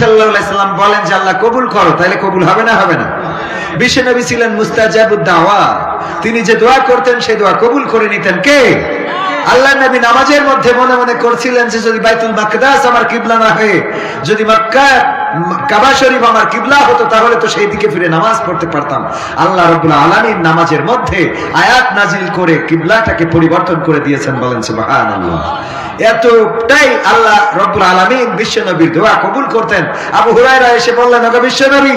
সাল্লাম বলেন যে আল্লাহ কবুল করো, তাহলে কবুল হবে না হবে না? বিশ্বনবী ছিলেন মুস্তাজাবুদ দাওয়া তিনি যে দোয়া করতেন, সেই দোয়া কবুল করে নিতেন কে? আল্লাহ নবী নামাজের মধ্যে মনে মনে করছিলেন যে যদি বাইতুল মাকদাস আমার কিবলা না হয়ে, যদি মক্কা, কাবা শরীফ আমার কিবলা হতো, তাহলে তো সেই দিকে ফিরে নামাজ পড়তে পারতাম। আল্লাহ রব্বুল আলামিন নামাজের মধ্যে আয়াত নাজিল করে কিবলাটাকে পরিবর্তন করে দিয়েছেন বলেন সুবহানাল্লাহ। এতটাই আল্লাহ বিশ্ব নবীর দোয়া কবুল করতেন। আবু হুরায়রা এসে বললেন, ওগো বিশ্ব নবী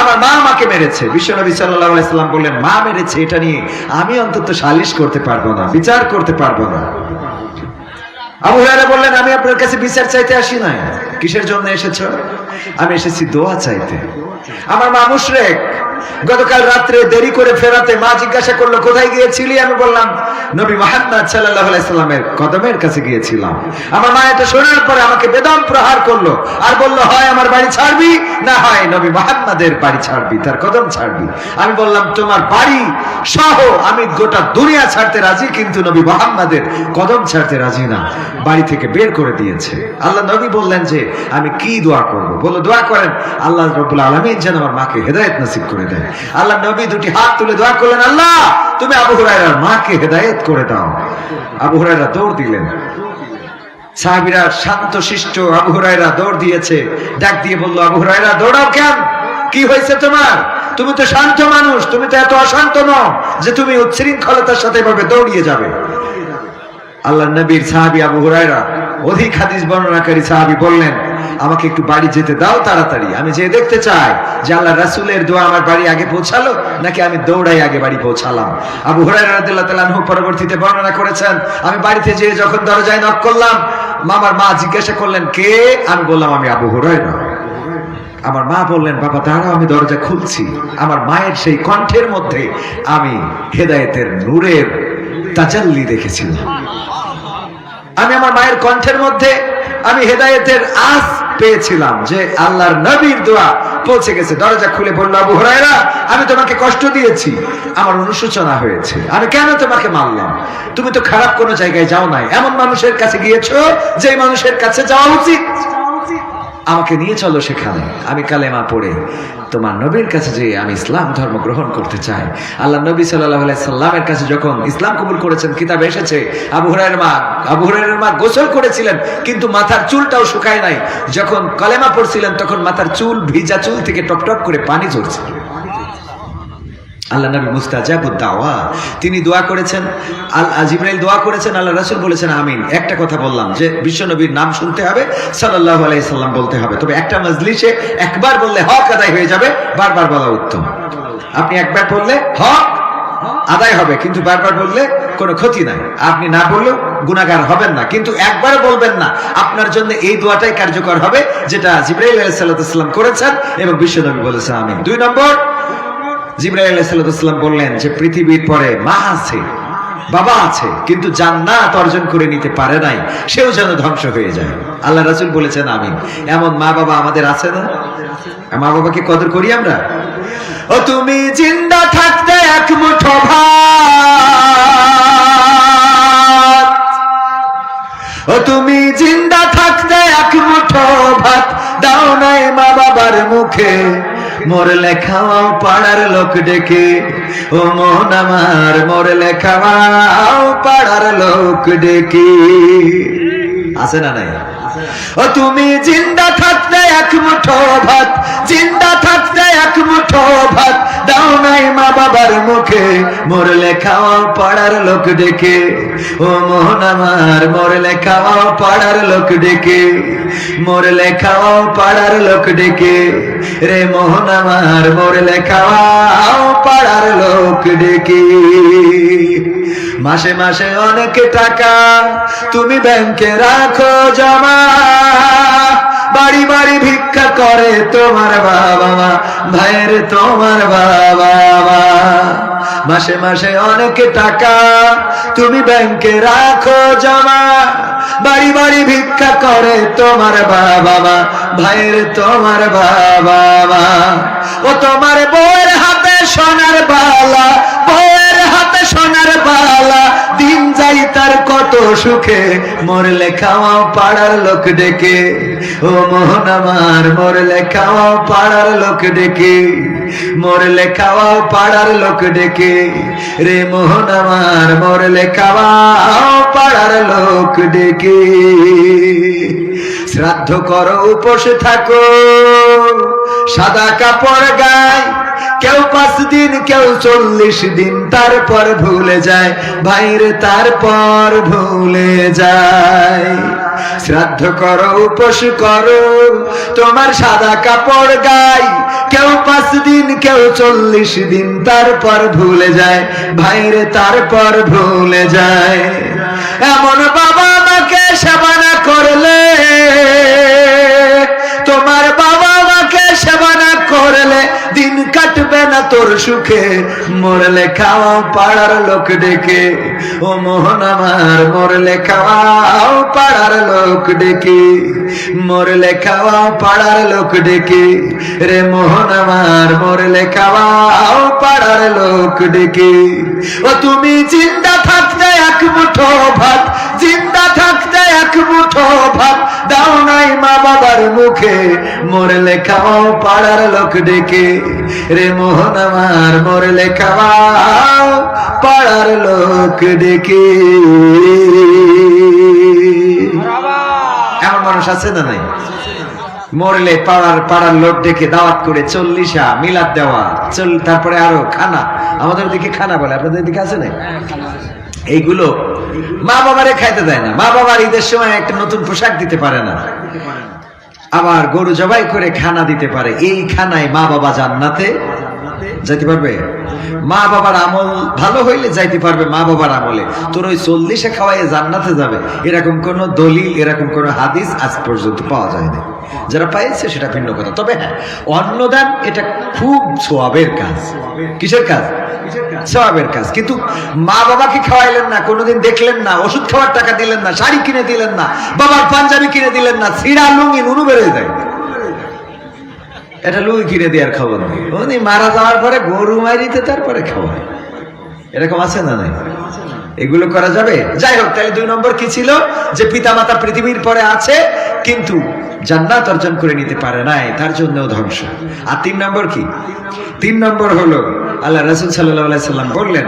আমার মা আমাকে মেরেছে। বিশ্ব নবী বললেন, মা মেরেছে এটা নিয়ে। আমি অন্তত সালিশ করতে পারব না, বিচার করতে পারব না। আবু হুরায়রা বললেন, আমি আপনার কাছে বিচার চাইতে আসি নাই। কিসের জন্য এসেছ? আমি এসেছি দোয়া চাইতে। আমার মা মুশরেক। গতকাল রাত্রে দেরি করে ফেরাতে মা জিজ্ঞাসা করল, কোথায় গিয়েছিলি? আমি বললাম, নবী মোহাম্মদ সাল্লাহ আলাইসাল্লামের কদমের কাছে গিয়েছিলাম। আমার মা এটা শোনার পরে আমাকে বেদম প্রহার করল আর বলল, হয় আমার বাড়ি ছাড়বি না হয় নবী মোহাম্মদের বাড়ি ছাড়বি, তার কদম ছাড়বি। আমি বললাম, তোমার বাড়ি সহ আমি গোটা দুনিয়া ছাড়তে রাজি, কিন্তু নবী মোহাম্মদের কদম ছাড়তে রাজি না, বাড়ি থেকে বের করে দিয়েছে। আল্লাহ নবী বললেন যে, আমি কি দোয়া করব? বলো দোয়া করেন, আল্লাহ রবুল আলমিন যেন আমার মাকে হেদায়ত নসিব করে দেয়। আল্লাহ নবী দুটি হাত তুলে দোয়া করলেন, আল্লাহ, তুমি আবু হুরায়রার মাকে হেদায়ত করে দাও। আবু হুরায়রা দৌড় দিলেন। সাহাবিরা শান্ত, শিষ্ট, আবু হুরায়রা দৌড় দিয়েছে। ডাক দিয়ে বলল, আবু হুরায়রা, দৌড়াও কেন? কি হয়েছে তোমার? তুমি তো শান্ত মানুষ, তুমি তো এত অশান্ত নও যে তুমি উচ্ছৃঙ্খলতার সাথে এভাবে দৌড়িয়ে যাবে। আল্লাহ নবীর সাহাবি আবু হুরায়রা অধিক হাদিস বর্ণনাকারী সাহাবি বললেন আমাকে একটু বাড়ি যেতে দাও তাড়াতাড়ি। আমি যে দেখতে চাই যে আল্লাহ রাসুলের দোয়া আমার বাড়ি আগে পৌঁছালো নাকি আমি দৌড়াই আগে বাড়ি পৌঁছালাম। আবু তাআলা আনহু পরবর্তীতে বর্ণনা করেছেন, আমি বাড়িতে যেয়ে যখন দরজায় নক করলাম, মামার মা জিজ্ঞাসা করলেন, কে? আমি বললাম, আমি আবু হুরায়রা। আমার মা বললেন, বাবা, দাঁড়াও, আমি দরজা খুলছি। আমার মায়ের সেই কণ্ঠের মধ্যে আমি হেদায়েতের নূরের তাজাল্লি দেখেছিলাম। আমি আমার মায়ের কণ্ঠের মধ্যে, আমি হেদায়েতের আস পেয়েছিলাম যে আল্লাহর নবীর দোয়া পৌঁছে গেছে। দরজা খুলে বলল, আবু হরাইরা আমি তোমাকে কষ্ট দিয়েছি, আমার অনুশোচনা হয়েছে। আমি কেন তোমাকে মানলাম তুমি তো খারাপ কোনো জায়গায় যাও নাই। এমন মানুষের কাছে গিয়েছো যে মানুষের কাছে যাওয়া উচিত। আমাকে নিয়ে চলো সেখানে। আমি কালেমা পড়ে তোমার নবীর কাছে যে আমি ইসলাম ধর্ম গ্রহণ করতে চাই। আল্লাহ নবী সাল্লাহ সাল্লামের কাছে যখন ইসলাম কবুল করেছেন, কিতাব এসেছে, আবু হুরাইয়ের মা, আবু হুরাইয়ের মা গোসল করেছিলেন, কিন্তু মাথার চুলটাও শুকায় নাই। যখন কালেমা পড়ছিলেন, তখন মাথার চুল, ভিজা চুল থেকে টপ টপ করে পানি ঝরছিল। আল্লাহ নবী মুস্তাজাবুদ দাওয়া। তিনি দোয়া করেছেন, আল আজিব্রাইল দোয়া করেছেন, আল্লাহ রাসূল বলেছেন, আমিন। একটা কথা বললাম যে, বিশ্ব নবীর নাম শুনতে হবে, সাল্লাল্লাহু আলাইহি সাল্লাম বলতে হবে। তবে একটা মজলিসে একবার বললে হক আদায় হয়ে যাবে, বারবার বলা উত্তম। আপনি একবার বললে হক আদায় হবে, কিন্তু বারবার বললে কোনো ক্ষতি নাই। আপনি না বললেও গুণাগার হবেন না, কিন্তু একবার বলবেন না, আপনার জন্য এই দোয়াটাই কার্যকর হবে, যেটা জিব্রাইল আলাইহিস সালাম করেছেন এবং বিশ্বনবী বলেছেন, আমিন। দুই নম্বর আলাইহিসসালাম বললেন যে পৃথিবীর পরে মা আছে, বাবা আছে, কিন্তু জান্নাত অর্জন করে নিতে পারে নাই, সেও যেন ধ্বংস হয়ে যায়। আল্লাহ রাসূল বলেছেন, আমিন। এমন মা বাবা আমাদের আছে না? মা বাবাকে কদর করি আমরা? ও তুমি জিন্দা থাকতে এক মুঠো ভাত। ও তুমি জিন্দা থাকতে এক মুঠো ভাত। দাও নাই মা বাবার মুখে। মরলে লেখাও পাড়ার লোক ডেকে। ও মন আমার, মোর লেখাও পাড়ার লোক ডেকে। আছে না নাই? ও তুমি জিন্দা থাকতে এক মুঠো ভাত, জিন্দা থাকতে এক মুঠো ভাত, দাও মা বাবার মুখে মরলে খাওয়াও পাড়ার লোক ডেকে। ও মোহন আমার মরলে খাওয়াও পাড়ার লোক ডেকে। মরলে খাওয়াও পাড়ার লোক ডেকে। রে মোহন আমার মরলে খাওয়াও পাড়ার লোক ডেকে। মাসে মাসে অনেক টাকা তুমি ব্যাংকে রাখো জমা। বাড়ি বাড়ি ভিক্ষা করে তোমার বাবা মা, ভাইয়ের তোমার বাবা মাসে মাসে অনেক টাকা তুমি ব্যাংকে রাখো জমা। বাড়ি বাড়ি ভিক্ষা করে তোমার বাবা মা, ভাইয়ের তোমার বাবা মা। ও তোমার বউয়ের হাতে সোনার বালা, বউয়ের হাতে সোনার বালা। দিন যাই তার কত সুখে, মরলে খাওয়াও পাড়ার লোক ডেকে। ও মোহন আমার মরলে খাওয়াও পাড়ার লোক ডেকে মরলে খাওয়াও পাড়ার লোক ডেকে। রে মোহন আমার মরলে খাওয়াও পাড়ার লোক ডেকে। শ্রাদ্ধ করো, উপসে থাকো, সাদা কাপড় গায়। কেউ পাঁচ দিন, কেউ চল্লিশ দিন, তারপর ভুলে যায় ভাইরে তারপর ভুলে যায়। শ্রাদ্ধ করো, উপোস করো। তোমার সাদা কাপড় গাই কেউ পাঁচ দিন, কেউ চল্লিশ দিন, তারপর ভুলে যায়। ভাইরে, তারপর ভুলে যায়। এমন বাবা আমাকে সেবা না করলে, তোমার বাবা আমাকে সেবা না করলে, দিন কাটবে না তোর সুখে। মরলে খাওয়াও পাড়ার লোক ডেকে। ও মোহন আমার মরলে খাওয়াও পাড়ার লোক ডেকে। মরলে খাওয়াও পাড়ার লোক ডেকে। রে মোহন আমার মরলে খাওয়াও পাড়ার লোক ডেকে। ও তুমি জিন্দা থাকতে এক মুঠো ভাত এক মুঠো ভাত দাও নাই মা বাবার মুখে। মরলে খাওয়াও পাড়ার লোক ডেকে। রে মোহন আমার মরলে খাওয়াও পাড়ার লোক ডেকে। এমন মানুষ আছে না নাই? মরলে পাড়ার পাড়ার লোক ডেকে দাওয়াত করে চল্লিশা মিলাদ দেওয়া চল তারপরে আরও খানা। আমাদের দিকে খানা বলে আপনাদের দিকে আছে না এইগুলো মা বাবারে খাইতে দেয় না। মা বাবার ঈদের সময় একটা নতুন পোশাক দিতে পারে না। আবার গরু জবাই করে খানা দিতে পারে। এই খানায় মা বাবা জান্নাতে যাইতে পারবে? মা বাবার আমল ভালো হইলে যাইতে পারবে মা বাবার আমলে। তোর ওই চল্লিশে খাওয়াই জান্নাতে যাবে। এরকম কোন দলিল, এরকম কোন হাদিস আজ পর্যন্ত পাওয়া যায়নি। যারা পাইছে সেটা ভিন্ন কথা। তবে হ্যাঁ অন্নদান এটা খুব সোয়াবের কাজ। কিসের কাজ? সবাবের কাজ। কিন্তু মা বাবাকে খাওয়াইলেন না, কোনোদিন দেখলেন না, ওষুধ খাওয়ার টাকা দিলেন না, শাড়ি কিনে দিলেন না, বাবার পাঞ্জাবি কিনে দিলেন না সিরা লুঙ্গি নুনু বেড়ে দেয় এটা লুই কিনে দেওয়ার খবর নেই উনি মারা যাওয়ার পরে গরু মারিতে তারপরে খাওয়ায় এরকম আছে না নাই? এগুলো করা যাবে? যাই হোক, তাহলে দুই নম্বর কি ছিল? যে পিতা মাতা পৃথিবীর পরে আছে, কিন্তু জান্নাত অর্জন করে নিতে পারে নাই, তার জন্য ধ্বংস। আর তিন নম্বর কি? তিন নম্বর হলো আল্লাহ রসুল সাল্লাম বললেন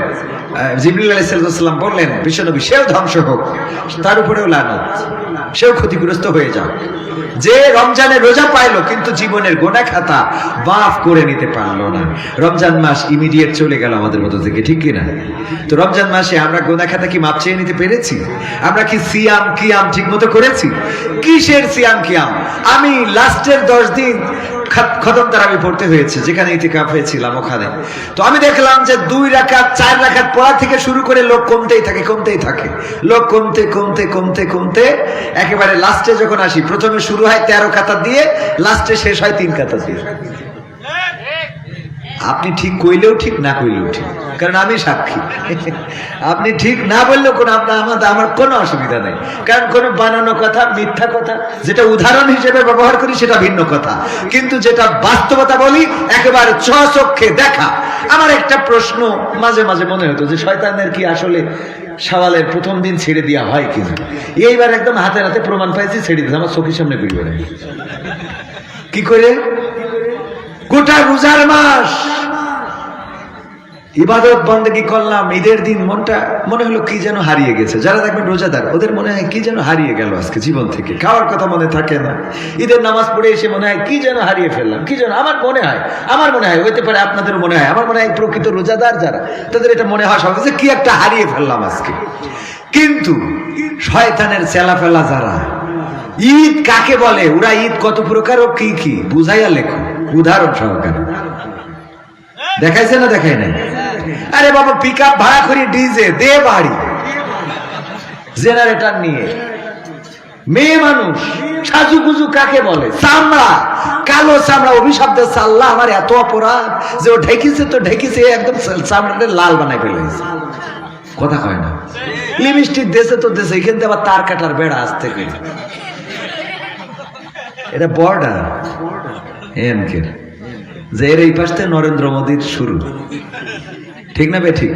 আলাইসাল্লাম বললেন, বিশ্বনবী সেও ধ্বংস হোক, তার উপরেও লানত, সেও ক্ষতিগ্রস্ত হয়ে যাও যে রমজানের রোজা পাইলো, কিন্তু জীবনের গোনা খাতা বাফ করে নিতে পারল না। রমজান মাস ইমিডিয়েট চলে গেল আমাদের মধ্যে থেকে, ঠিক কিনা? তো রমজান মাসে আমরা গোনা খাতা কি মাপ চেয়ে নিতে পেরেছি? আমরা কি সিয়াম, কিয়াম ঠিক মতো করেছি? কিসের সিয়াম, কিয়াম? আমি লাস্টের দশ দিন খাত- খতম আমি পড়তে হয়েছে, যেখানে ইতিকাফ হয়েছিলাম ওখানে। তো আমি দেখলাম যে দুই রাখাত চার রাখাত পড়া থেকে শুরু করে লোক কমতেই থাকে কমতেই থাকে। লোক কমতে কমতে কমতে কমতে একেবারে লাস্টে যখন আসি, প্রথমে শুরু হয় তেরো কাতা দিয়ে লাস্টে শেষ হয় তিন কাতা দিয়ে। আপনি ঠিক কইলেও ঠিক, না কইলেও ঠিক, কারণ আমি সাক্ষী। আপনি ঠিক না বললেও কোনো আপনার, আমার আমার কোনো অসুবিধা নেই। কারণ কোনো বানানো কথা, মিথ্যা কথা, যেটা উদাহরণ হিসেবে ব্যবহার করি সেটা ভিন্ন কথা। কিন্তু যেটা বাস্তবতা বলি, একেবারে ছ চক্ষে দেখা। আমার একটা প্রশ্ন, মাঝে মাঝে মনে হতো যে শয়তানের কি আসলে সওয়ালের প্রথম দিন ছেড়ে দেওয়া হয় কিনা? এইবার একদম হাতে হাতে প্রমাণ পাইছি, ছেড়ে দিতে আমার চোখের সামনে ঘুরে কি করে? গোটা রোজার মাস ইবাদত বন্দেগি করলাম, ঈদের দিন মনটা, মনে হলো কি যেন হারিয়ে গেছে। যারা দেখবেন রোজাদার ওদের মনে হয় কি যেন হারিয়ে গেল আজকে জীবন থেকে। খাওয়ার কথা মনে থাকে না। ঈদের নামাজ পড়ে এসে মনে হয় কি যেন হারিয়ে ফেললাম, কি যেন আমার মনে হয়, আমার মনে হয়, হইতে পারে আপনাদের মনে হয়, আমার মনে হয় প্রকৃত রোজাদার যারা, তাদের এটা মনে হয় সবাই যে কি একটা হারিয়ে ফেললাম আজকে। কিন্তু শয়তানের চেলা ফেলা যারা, ঈদ কাকে বলে? ওরা ঈদ কত প্রকার ও কি কি? বুঝাইয়া লেখো। উদাহরণ সহকারে। দেখাইছে না দেখাই নাই? আরে বাবা পিক আপ ভাড়া করি, ডিজে, দে বাড়ি। জেনারেটর নিয়ে। মেয়ে মানুষ, সাজুগুজু কাকে বলে? চামড়া। কালো চামড়া অভিশব্দ সাল্লাহ আমার এত অপরাধ যে ও ঢেকিছে তো ঢেকিছে, একদম চামড়াটা লাল বানাই ফেলেছে কথা কয় না। লিপস্টিক দেশে তো দেশে এখান থেকে আবার তার কাটার বেড়া আসতে গেলে এটা বর্ডার এম কে। যে এর এই পাশে নরেন্দ্র মোদীর শুরু। ঠিক না বে ঠিক?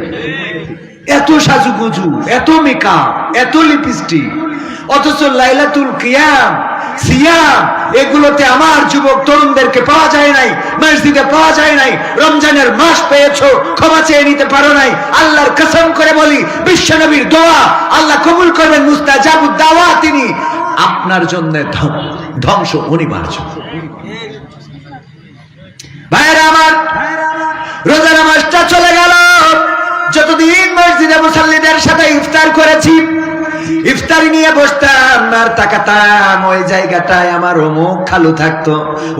এত সাজুগুজু, এত মেকআপ এত লিপস্টিক অথচ লাইলাতুল কিয়াম, সিয়াম, এগুলোতে আমার যুবক তরুণদেরকে পাওয়া যায় নাই, মসজিদে পাওয়া যায় নাই, রমজানের মাস পেয়েছ, ক্ষমা চেয়ে নিতে পারো নাই, আল্লাহর কসম করে বলি, বিশ্বনবীর দোয়া, আল্লাহ কবুল করবেন মুস্তাজাবুদ দাওয়া তিনি। আপনার জন্য ধ্বং- ধ্বংস অনিবার্য। ভাইয়েরা আমার, রোজার মাসটা চলে গেল। যতদিন মসজিদে মুসল্লিদের সাথে ইফতার করেছি, ইফতারি নিয়ে বসতাম আর তাকাতাম, ওই জায়গাটায় আমার অমুক খালু থাকতো,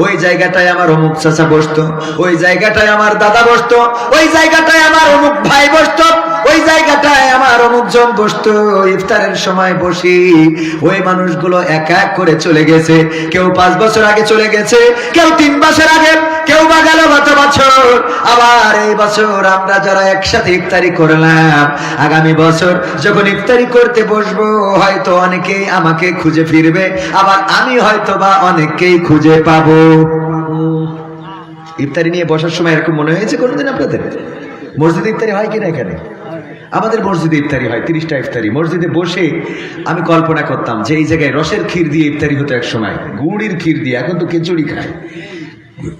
ওই জায়গাটায় আমার অমুক চাচা বসতো, ওই জায়গাটায় আমার দাদা বসতো, ওই জায়গাটায় আমার অমুক ভাই বসতো। ওই জায়গাটায় আমার অমুক জন বসতো, ইফতারের সময় বসি। ওই মানুষগুলো এক এক করে চলে গেছে। কেউ পাঁচ বছর আগে চলে গেছে, কেউ তিন বছর আগে, কেউ বা গেল গত বছর। আবার এই বছর আমরা যারা একসাথে ইফতারি করলাম, আগামী বছর যখন ইফতারি করতে বসবো, হয়তো অনেকেই আমাকে খুঁজে ফিরবে, আবার আমি হয়তো বা অনেককেই খুঁজে পাবো। ইফতারি নিয়ে বসার সময় এরকম মনে হয়েছে কোনোদিন আপনাদের? মসজিদ ইফতারি হয় কিনা এখানে? আমাদের মসজিদে ইফতারি হয়, তিরিশটা ইফতারি। মসজিদে বসে আমি কল্পনা করতাম যে এই জায়গায় রসের ক্ষীর দিয়ে ইফতারি হতো এক সময়, গুড়ির ক্ষীর দিয়ে, এখন তো খিচুড়ি খায়।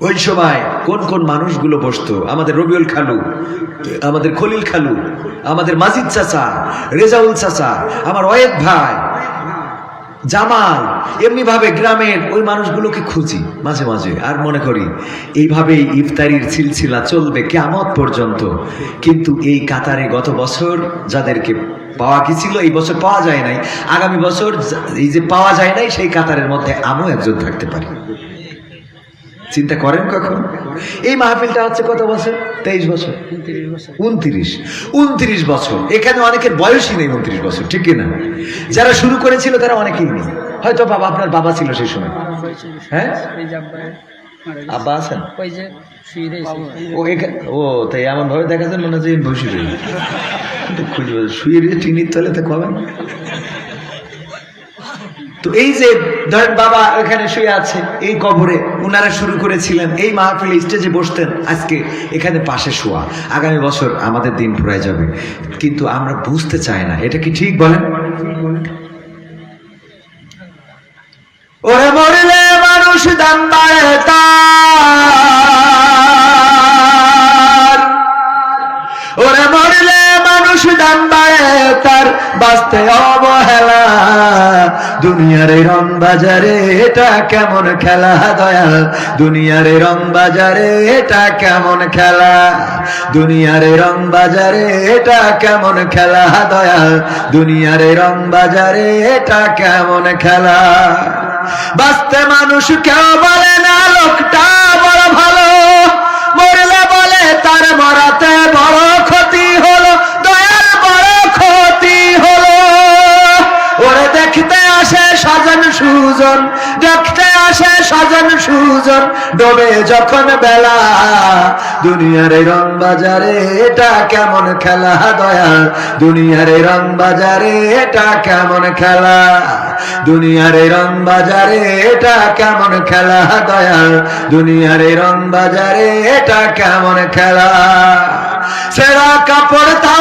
ওই সময় কোন কোন মানুষগুলো বসতো? আমাদের রবিউল খালু, আমাদের খলিল খালু, আমাদের মাজিদ চাচা, রেজাউল চাচা, আমার অয়েক ভাই জামাল। এমনি ভাবে গ্রামের ওই মানুষগুলোকে খুঁজি, মাঝে মাঝে। আর মনে করি, এইভাবেই ইফতারির সিলসিলা চলবে কেমত পর্যন্ত। কিন্তু এই কাতারে গত বছর যাদেরকে পাওয়া গেছিল, এই বছর পাওয়া যায় নাই। আগামী বছর এই যে পাওয়া যায় নাই, সেই কাতারের মধ্যে আমিও একজন থাকতে পারি। চিন্তা করেন কখন? এই মাহফিলটা হচ্ছে কত বছর? তেইশ বছর। উনত্রিশ উনত্রিশ। বছর। এখানে অনেকের বয়সই নেই উনত্রিশ বছর ঠিক কিনা? যারা শুরু করেছিল তারা অনেকেই নেই। হয়তো বাবা আপনার বাবা ছিল সেই সময়। হ্যাঁ? আব্বা আছেন? ও এখা- ও তাই এমন ভাবে দেখা যায় মনে হচ্ছে বসে রই কিন্তু খুঁজে পাচ্ছি- শুয়ে রয়েছে টিনির তলে তো কবে? তো এই যে ধরেন বাবা এখানে শুয়ে আছে, এই কবরে উনারা শুরু করেছিলেন, এই মাহফিলে স্টেজে বসতেন, আজকে এখানে পাশে শোয়া। আগামী বছর আমাদের দিন ফুরায় যাবে। কিন্তু আমরা বুঝতে চাই না, এটা কি ঠিক বলেন? ওরে মরলে মানুষ দাম তার। ওরে মরলে মানুষ দাম তার বাঁচতে অবহেলা। দুনিয়ার এই রং বাজারে, এটা কেমন খেলা দয়াল? দুনিয়ার এই রং বাজারে, এটা কেমন খেলা? দুনিয়ার এই রং বাজারে, এটা কেমন খেলা দয়াল? দুনিয়ার এই রং বাজারে, এটা কেমন খেলা? বাঁচতে মানুষ কেউ বলে না, লোকটা ডোবে যখন বেলা, দুনিয়ার এই রং বাজারে এটা কেমন খেলা দয়াল দুনিয়ার এই রং বাজারে এটা কেমন খেলা? দুনিয়ার এই রং বাজারে এটা কেমন খেলা দয়াল দুনিয়ার এই রং বাজারে এটা কেমন খেলা? সেরা কাপড় তাও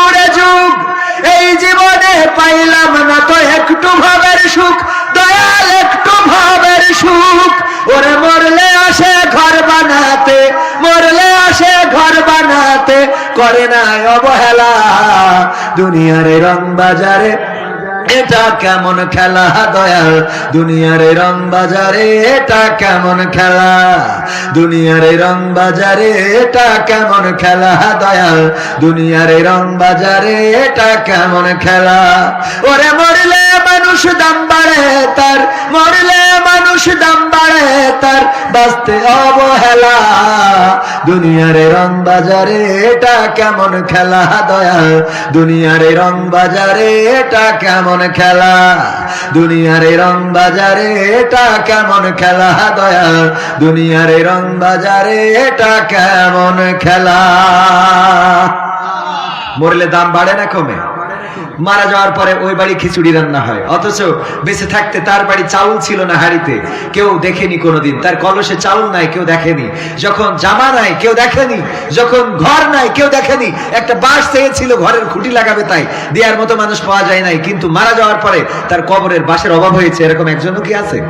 জীবনে পাইলাম না তো একটু ভাবের সুখ, দয়াল একটু ভাবের সুখ। ওরে মরলে আসে ঘর বানাতে, মরলে আসে ঘর বানাতে, করে না অবহেলা। দুনিয়ার রং বাজারে এটা কেমন খেলা, দয়াল? দুনিয়ার রং বাজারে এটা কেমন খেলা? দুনিয়ার রং বাজারে এটা কেমন খেলা, দয়াল? দুনিয়ার রং বাজারে এটা কেমন খেলা? ওরে মরলে মানুষ দাম বাড়ে, তার মরলে মানুষ দাম বাড়ে, তার বাঁচতে অবহেলা। দুনিয়ার রং বাজারে এটা কেমন খেলা, দয়াল? দুনিয়ার রং বাজারে এটা কেমন খেলা? দুনিয়ার এই রং বাজারে এটা কেমন খেলা? দয়া, দুনিয়ার রং বাজারে এটা কেমন খেলা? মরলে দাম বাড়ে না কমে? মারা যাওয়ার পরে ওই বাড়ি খিচুড়ি রান্না হয়। অথচ বেঁচে থাকতে তার বাড়ি চাউল ছিল না হাড়িতে। কেউ দেখেনি কোনোদিন। তার কলসে চাউল নাই, কেউ দেখেনি। যখন জামা নাই, কেউ দেখেনি। যখন ঘর নাই, কেউ দেখেনি। একটা বাঁশ চেয়েছিল, ঘরের খুঁটি লাগাবে তাই। দেওয়ার মতো মানুষ পাওয়া যায় নাই। কিন্তু মারা যাওয়ার পরে তার কবরের বাঁশের অভাব হয়েছে। এরকম একজনও কি আছে?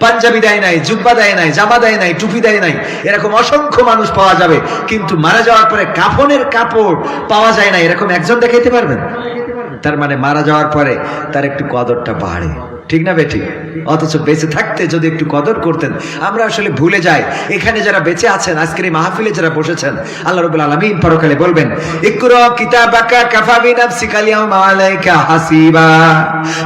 পাঞ্জাবি দেয় নাই, জুব্বা দেয় নাই, জামা দেয় নাই, টুপি দেয় নাই। এরকম অসংখ্য মানুষ পাওয়া যাবে। কিন্তু মারা যাওয়ার পরে কাফনের কাপড় পাওয়া যায় না। এরকম একজন দেখাইতে পারবেন? তার মানে মারা যাওয়ার পরে তার একটু কদরটা বাড়ে। ঠিক না বেঠি অথচ বেঁচে থাকতে যদি একটু কদর করতেন, আমরা আসলে ভুলে যাই। এখানে যারা বেঁচে আছেন, আজকের এই মাহফিলে যারা বসেছেন, আল্লাহ রবুল আলমিন পরকালে বলবেন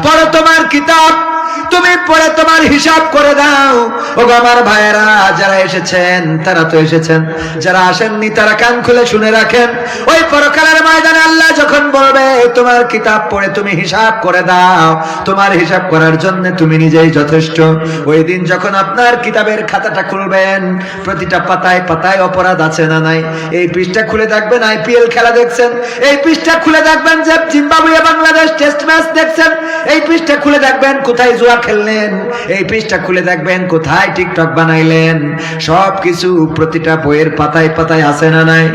পড়ো তোমার কিতাব। তুমি পড়ে তোমার হিসাব করে দাও। ও আমার ভাইয়েরা, যারা এসেছেন, তারা তো এসেছেন। যারা আসেননি, তারা কান খুলে শুনে রাখেন। ওই পরকালের ময়দানে আল্লাহ যখন বলবে, তোমার কিতাব পড়ে তুমি হিসাব করে দাও। তোমার হিসাব করার জন্য তুমি নিজেই যথেষ্ট। ওই দিন যখন আপনার কিতাবের খাতাটা খুলবেন, প্রতিটা পাতায় পাতায় অপরাধ আছে না নাই? এই পৃষ্ঠা খুলে দেখবেন, আইপিএল খেলা দেখছেন। এই পৃষ্ঠা খুলে দেখবেন, যে জিম্বাবুয়ে বাংলাদেশ টেস্ট ম্যাচ দেখছেন। এই পৃষ্ঠা খুলে দেখবেন, কোথায় জুয়া খেললেন। এই পৃষ্ঠা খুলে দেখবেন, কোথায় টিকটক বানাইলেন। সব কিছু প্রতিটা বইয়ের পাতায় পাতায় আছে না নাই?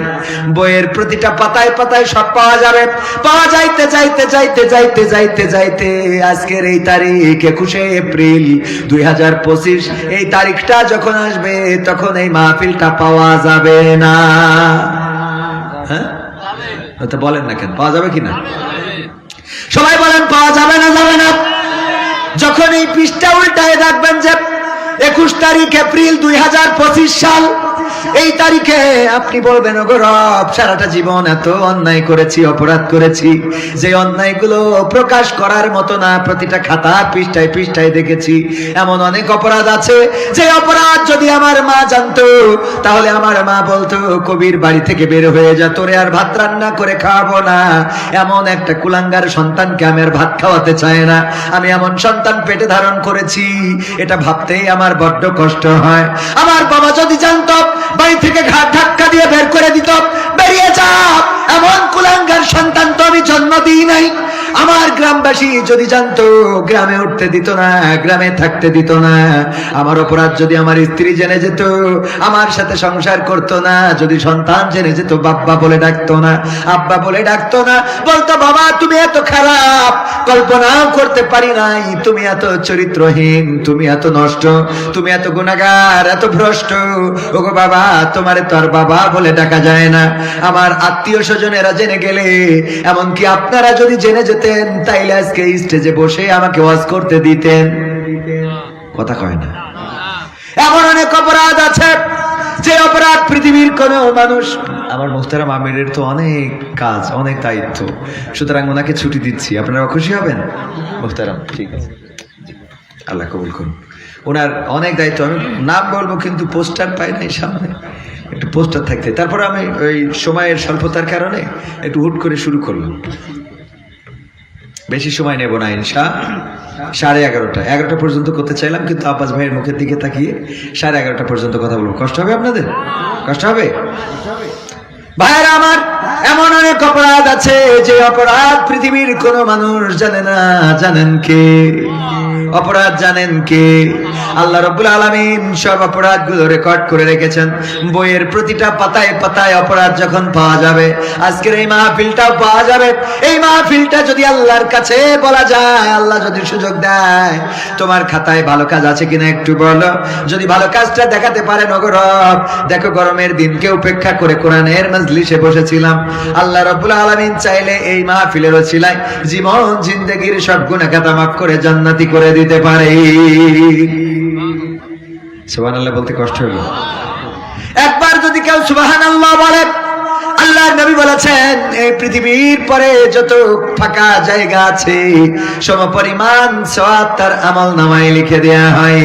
বইয়ের প্রতিটা পাতায় পাতায় সব পাওয়া যাবে। পাওয়া যাইতে যাইতে যাইতে যাইতে যাইতে যাইতে আজকের এই তারিখ একুশে এপ্রিল দুই এই তারিখটা যখন আসবে, তখন এই মাহফিলটা পাওয়া যাবে না। হ্যাঁ? বলেন না কেন, পাওয়া যাবে কিনা? সবাই বলেন, পাওয়া যাবে না যাবে না। যখন এই পৃষ্ঠা উল্টায় রাখবেন যে একুশ তারিখ এপ্রিল দুই হাজার পঁচিশ সাল এই তারিখে আপনি বলবেন, ওগো রব, সারাটা জীবন এত অন্যায় করেছি, অপরাধ করেছি। যে অন্যায়গুলো প্রকাশ করার মতো না, প্রতিটা খাতা পৃষ্ঠায় পৃষ্ঠায় দেখেছি। এমন অনেক অপরাধ আছে। যে অপরাধ যদি আমার মা জানতো, তাহলে আমার মা বলতো, কবির বাড়ি থেকে বের হয়ে যা, তোরে আর ভাত রান্না করে খাওয়াবো না। এমন একটা কুলাঙ্গার সন্তানকে আমি আর ভাত খাওয়াতে চাই না। আমি এমন সন্তান পেটে ধারণ করেছি, এটা ভাবতেই আমার বড্ড কষ্ট হয়। আমার বাবা যদি জানতো বাড়ি থেকে ঘাট ধাক্কা দিয়ে বের করে দিত। বেরিয়ে যা, এমন কুলাঙ্গার সন্তান তো আমি জন্ম দিই নাই। আমার গ্রামবাসী যদি জানতো, গ্রামে উঠতে দিত না, গ্রামে থাকতে দিত না। আমার অপরাধ যদি আমার স্ত্রী জেনে যেত, আমার সাথে সংসার করতো না, যদি সন্তান জেনে যেত বাব্বা বলে ডাকতো না, আব্বা বলে ডাকতো না, বলতো, বাবা, তুমি এত খারাপ কল্পনাও করতে পারি নাই, তুমি এত চরিত্রহীন, তুমি এত নষ্ট, তুমি এত গুণাগার, এত ভ্রষ্ট। ওগো বাবা, তোমারে তো আর বাবা বলে ডাকা যায় না। আমার আত্মীয় স্বজনেরা জেনে গেলে, এমনকি আপনারা যদি জেনে যেতেন তাইলে আজকে স্টেজে বসে আমাকে ওয়াজ করতে দিতেন। কথা কয় না? এমন অনেক অপরাধ আছে যে অপরাধ পৃথিবীর কোন মানুষ আমার মুখতারাম আমিরের তো অনেক কাজ, অনেক দায়িত্ব। সুতরাং ওনাকে ছুটি দিচ্ছি। আপনারা খুশি হবেন? মুখতারাম, ঠিক আছে। আল্লাহ কবুল করুন। ওনার অনেক দায়িত্ব। আমি নাম বলব, কিন্তু পোস্টার পাই নাই সামনে। একটু পোস্টার থাকতে। তারপরে আমি ওই সময়ের স্বল্পতার কারণে একটু হুট করে শুরু করলাম। বেশি সময় নেব না, ইনশা। সাড়ে এগারোটা। এগারোটা পর্যন্ত করতে চাইলাম, কিন্তু আব্বাস ভাইয়ের মুখের দিকে তাকিয়ে সাড়ে এগারোটা পর্যন্ত কথা বলব। কষ্ট হবে আপনাদের? কষ্ট হবে? ভাইয়ারা আমার এমন অনেক অপরাধ আছে যে অপরাধ পৃথিবীর কোন মানুষ জানে না, জানেন কে? অপরাধ জানেন কে? আল্লাহ রব্বুল আলমিন সব অপরাধগুলো রেকর্ড করে রেখেছেন। বইয়ের প্রতিটা পাতায় পাতায় অপরাধ যখন পাওয়া যাবে, আজকের এই মাহফিলটাও পাওয়া যাবে। এই মাহফিলটা যদি আল্লাহর কাছে বলা যায়, আল্লাহ যদি সুযোগ দেয়, তোমার খাতায় ভালো কাজ আছে কিনা একটু বলো। যদি ভালো কাজটা দেখাতে পারে নগরব দেখো গরমের দিনকে উপেক্ষা করে কোরআনের মজলিসে বসেছিলাম। আল্লাহ রাব্বুল আলামিন চাইলে এই মাহফিলের ওসিলায় জীবন, জিন্দেগির সব গুনাহ খাতা মাফ করে জান্নাতি করে দিতে পারে। সুবহানাল্লাহ বলতে কষ্ট হলো। একবার যদি কেউ সুবহানাল্লাহ বলে, আল্লাহর নবী বলেছেন, এই পৃথিবীর পরে যত ফাঁকা জায়গা আছে, সমপরিমাণ সওয়াব তার আমল নামায় লিখে দেয়া হয়।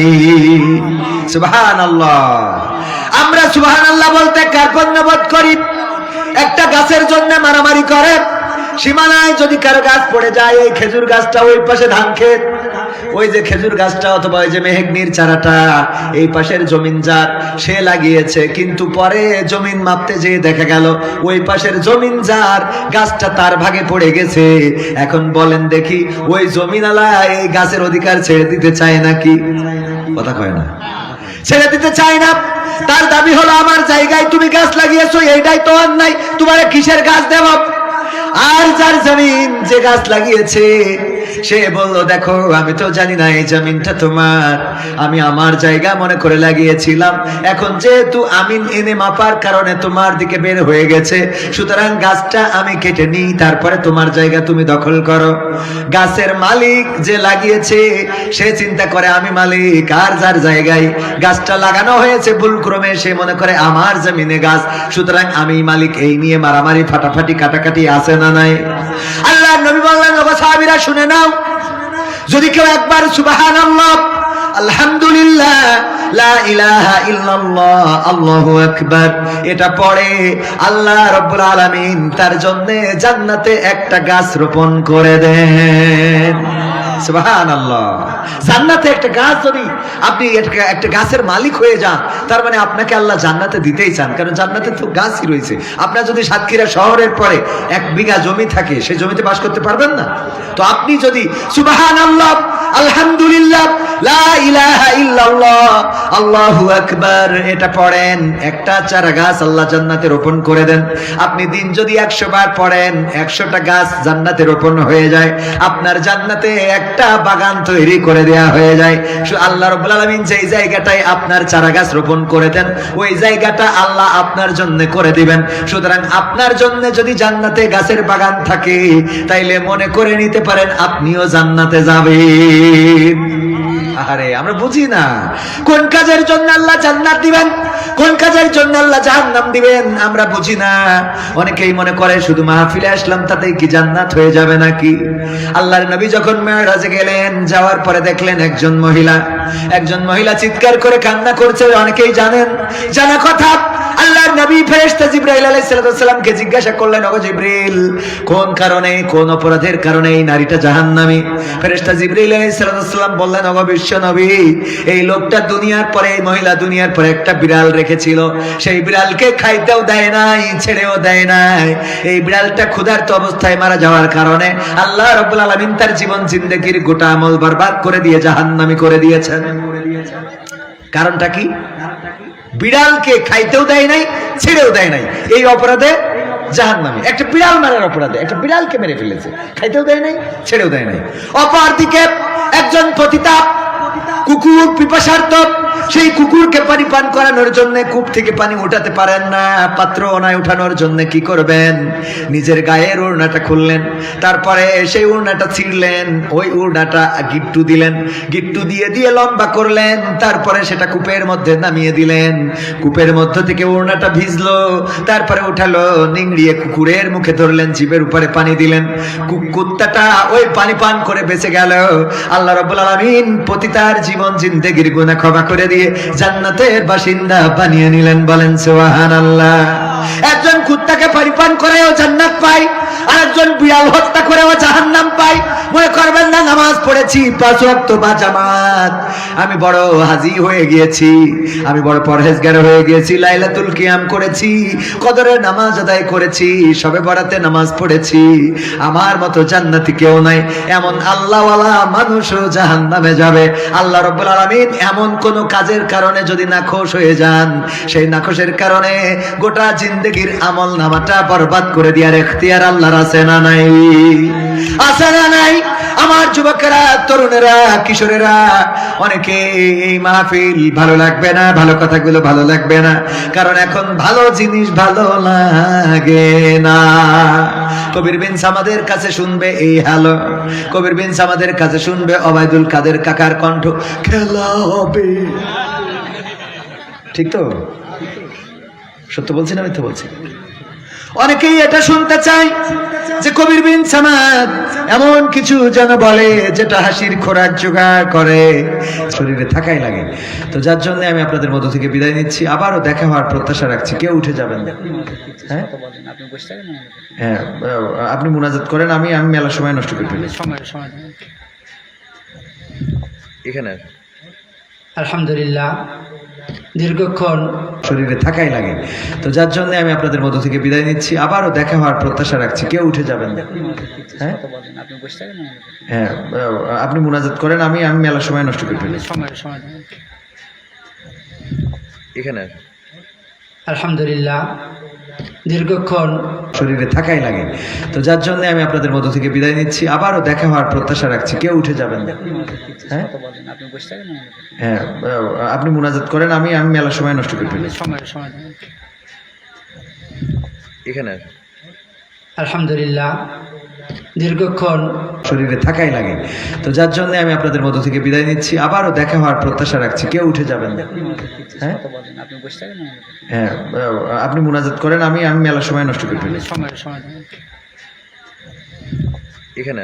সুবহানাল্লাহ। আমরা সুবহানাল্লাহ বলতে কার্পণ্যবোধ করি? একটা গাছের জন্য মারামারি করে। সীমানায় যদি কারও গাছ পড়ে যায়, এই খেজুর গাছটা ওই পাশে ধান ক্ষেত। ওই যে খেজুর গাছটা অথবা ওই যে মেহেগনির চারাটা, এই পাশের জমিন যার, সে লাগিয়েছে। কিন্তু পরে জমিন মাপতে যেয়ে দেখা গেল, ওই পাশের জমিন যার, গাছটা তার ভাগে পড়ে গেছে। এখন বলেন দেখি, ওই জমিনালা এই গাছের অধিকার ছেড়ে দিতে চায় নাকি? কথা কয় না। ছেড়ে দিতে চায় না। তার দাবি হলো, আমার জায়গায় তুমি গাছ লাগিয়েছো, এইটাই তো আর নাই তোমার কিসের গাছ দেব? আর যার জমিন যে গাছ লাগিয়েছে সে বলল, দেখো, আমি তো জানি না এই জমিনটা তোমার। আমি আমার জায়গা মনে করে লাগিয়েছিলাম। এখন যেহেতু আমিন এনে মাপার কারণে তোমার দিকে বের হয়ে গেছে, সুতরাং গাছটা আমি কেটে নিই, তারপরে তোমার জায়গা তুমি দখল করো। গাছের মালিক যে লাগিয়েছে, সে চিন্তা করে, আমি মালিক, আর যার জায়গায় গাছটা লাগানো হয়েছে, ভুলক্রমে সে মনে করে, আমার জমিনে গাছ, সুতরাং আমি মালিক, এই নিয়ে মারামারি, ফাটাফাটি, কাটাকাটি আছে না নাই? আল্লাহ নবী বললেন সাহাবিরা, শুনে নাও। যদি কেউ একবার আলহামদুলিল্লাহ ইল্লাল্লাহ, আল্লাহু আকবার, এটা পড়ে, আল্লাহ তার জন্য জান্নাতে একটা গাছ করে দেন। জান্নাতে একটা গাছ যদি আপনি একটা গাছের মালিক হয়ে যান, তার মানে আপনাকে আল্লাহ জান্নাতে দিতেই চান, কারণ জান্নাতে তো গাছই রয়েছে। আপনার যদি সাতক্ষীরা শহরের পরে এক বিঘা জমি থাকে, সেই জমিতে বাস করতে পারবেন না? তো আপনি যদি সুবহানাল্লাহ আলহামদুলিল্লাহ আপনার জান্নাতে একটা বাগান তৈরি করে দেয়া হয়ে যায়। আল্লাহ রব্বুল আলামিন যেই জায়গাটায় আপনার চারা গাছ রোপণ করে দেন ওই জায়গাটা আল্লাহ আপনার জন্য করে দিবেন। সুতরাং আপনার জন্য যদি জান্নাতে গাছের বাগান থাকে, তাইলে মনে করে নিতে পারেন, আপনিও জান্নাতে যাবেন। আরে আমরা বুঝি না। কোন কাজের জন্য আল্লাহ জান্নাত দিবেন? কোন কাজের জন্য আল্লাহ জাহান্নাম দিবেন? আমরা বুঝি না। অনেকেই মনে করে, শুধু মাহফিলে আসলাম, তাতেই কি জান্নাত হয়ে যাবে নাকি? আল্লাহর নবী যখন মেরাজে গেলেন, যাওয়ার পরে দেখলেন একজন মহিলা। একজন মহিলা চিৎকার করে কান্না করছে, অনেকেই জানেন। জানা কথা নবী ফেরেশতা জিবরাইল আলাইহিস সালামকে জিজ্ঞাসা করলেন, ওগো জিবরিল কোন কারণে, কোন অপরাধের কারণে এই নারীটা জাহান্নামী? ফেরেশতা জিবরাইল আলাইহিস সালাম বললেন বিশ্ব নবী, এই লোকটা দুনিয়ার পরে, এই মহিলা দুনিয়ার পরে একটা বিড়াল রেখেছিল। সেই বিড়ালকে খাইতেও দেয় নাই, ছেড়েও দেয় নাই। এই বিড়ালটা ক্ষুধার্ত অবস্থায় মারা যাওয়ার কারণে আল্লাহ রাব্বুল আলামিন তার জীবন জিন্দেগির গোটা আমল বরবাদ করে দিয়ে জাহান্নামী করে দিয়েছেন। কারণটা কি? বিড়ালকে খাইতেও দেয় নাই, ছেড়েও দেয় নাই। এই অপরাধে জাহান নামে একটা বিড়াল মারার অপরাধে, একটা বিড়ালকে মেরে ফেলেছে, খাইতেও দেয় নাই, ছেড়েও দেয় নাই। অপরদিকে একজন পতিতা কুকুর, পিপাসার্থ সেই কুকুরকে পানি পান করানোর জন্য কূপ থেকে পানি উঠাতে পারেন না, পাত্র ওনায় উঠানোর জন্য কি করবেন? নিজের গায়ের ওড়নাটা খুললেন, তারপরে সেই ওড়নাটা ছিঁড়লেন, ওই ওড়নাটা গিট্টু দিলেন, গিট্টু দিয়ে দিয়ে লম্বা করলেন, তারপরে সেটা কূপের মধ্যে নামিয়ে দিলেন। কূপের মধ্য থেকে ওড়নাটা ভিজলো, তারপরে উঠালো, নিংড়িয়ে কুকুরের মুখে ধরলেন জীবের উপরে পানি দিলেন। কুত্তাটা ওই পানি পান করে বেঁচে গেল। আল্লাহ রাব্বুল আলামিন পতিতার জীবন, জিন্দেগির গুনাহ ক্ষমা করে দিয়ে জান্নাতের বাসিন্দা বানিয়ে নিলেন, বলেন সুবহানাল্লাহ। একজন কুত্তাকে পানি পান করেও জান্নাত পায় আর একজন বিড়াল হত্যা করেও জাহান্নাম পায়। মনে করবেন না, নামাজ পড়েছি, পাঁচ ওয়াক্ত বা জামাত। আমি বড় হাজি হয়ে গিয়েছি, আমি বড় পরহেজগার হয়ে গিয়েছি, লাইলাতুল কিয়াম করেছি কদরের নামাজ আদায় করেছি, সবে বরাতে নামাজ পড়েছি। আমার মতো জান্নাতি কেউ নাই, এমন আল্লাহওয়ালা মানুষও জাহান্নামে যাবে। আল্লাহ রব্বুল আলামিন এমন কোন কাজের কারণে যদি নাখোশ হয়ে যান, সেই নাখোশের কারণে গোটা জিন্দগির আমল নামাটা বরবাদ করে দিয়ার এখতিয়ার আল্লাহর আছে না নাই? আছে না নাই? আমার যুবকেরা, তরুণেরা, কিশোরেরা, অনেকে এই মাহফিল ভালো লাগবে না, ভালো কথাগুলো ভালো লাগবে না, কারণ এখন ভালো জিনিস ভালো লাগে না। কবির বিনস আমাদের কাছে শুনবে এই হ্যালো কবির বিনস আমাদের কাছে শুনবে অবায়দুল কাদের কাকার কণ্ঠ, খেলা হবে। ঠিক তো? সত্য বলছি না মিথ্যা বলছি? অনেকেই এটা শুনতে চায় যে কবির বিন সামাদ এমন কিছু যেন বলে যেটা হাসির খোরাক জোগাড় করে। শরীরে থাকাই লাগে। তো যার জন্য আমি আপনাদের মধ্য থেকে বিদায় নিচ্ছি। আবারও দেখা হওয়ার প্রত্যাশা রাখছি। কেউ উঠে যাবেন হ্যাঁ? হ্যাঁ আপনি মুনাজাত করেন। আমি আমি মেলা সময় নষ্ট করে। এখানে আলহামদুলিল্লাহ দীর্ঘক্ষণ শরীরে থাকাই লাগে। তো যার জন্য আমি আপনাদের মধ্য থেকে বিদায় নিচ্ছি। আবারও দেখা হওয়ার প্রত্যাশা রাখছি। কেউ উঠে যাবেন না। হ্যাঁ? আপনি মোনাজাত হ্যাঁ আপনি মোনাজাত করেন। আমি আমি মেলার সময় নষ্ট করি ফেলি। এখানে আলহামদুলিল্লাহ দীর্ঘক্ষণ শরীরে থাকাই লাগে। তো যার জন্য আমি আপনাদের মধ্য থেকে বিদায় নিচ্ছি। আবারও দেখা হওয়ার প্রত্যাশা রাখছি। কেউ উঠে যাবেন না। হ্যাঁ? আপনি মোনাজাত হ্যাঁ আপনি মুনাজাত করেন আমি আমি মেলার সময় নষ্ট করি ফেলি। সময় সময় এখানে আলহামদুলিল্লাহ দীর্ঘক্ষণ শরীরে থাকাই লাগে। তো যার জন্য আমি আপনাদের মধ্য থেকে বিদায় নিচ্ছি। আবারও দেখা হওয়ার প্রত্যাশা রাখছি। কেউ উঠে যাবেন না। হ্যাঁ? আপনি মোনাজাত হ্যাঁ আপনি মোনাজাত করেন। আমি আমি মেলার সময় নষ্ট করে ফেলি। সময় সময় এখানে